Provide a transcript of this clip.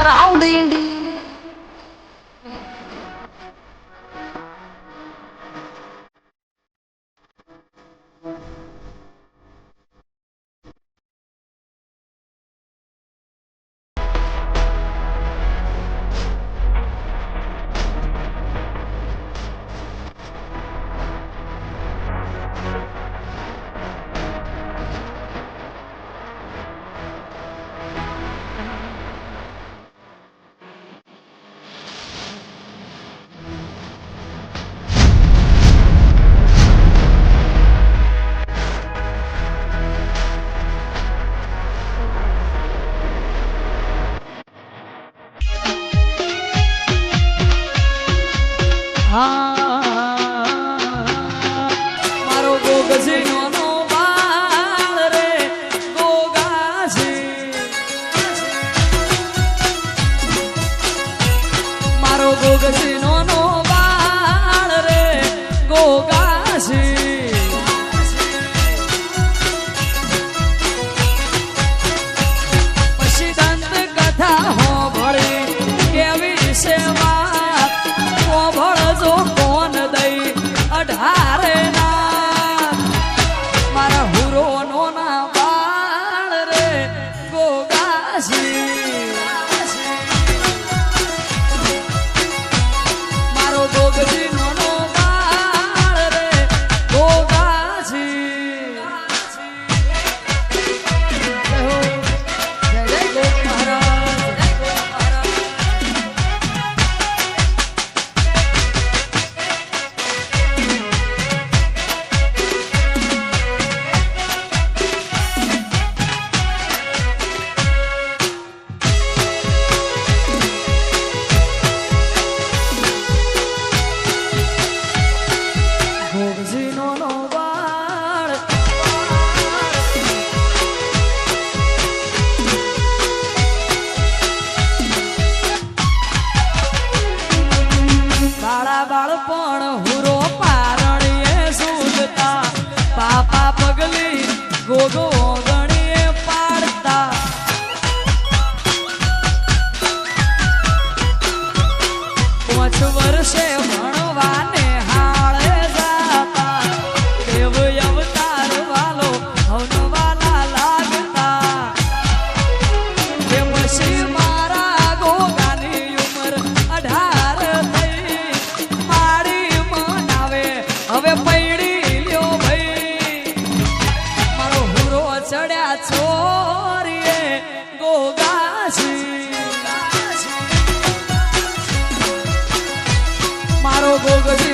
All day. મારો go. ચડ્યા છોરીએ ગોગાશી મારો ગોગજ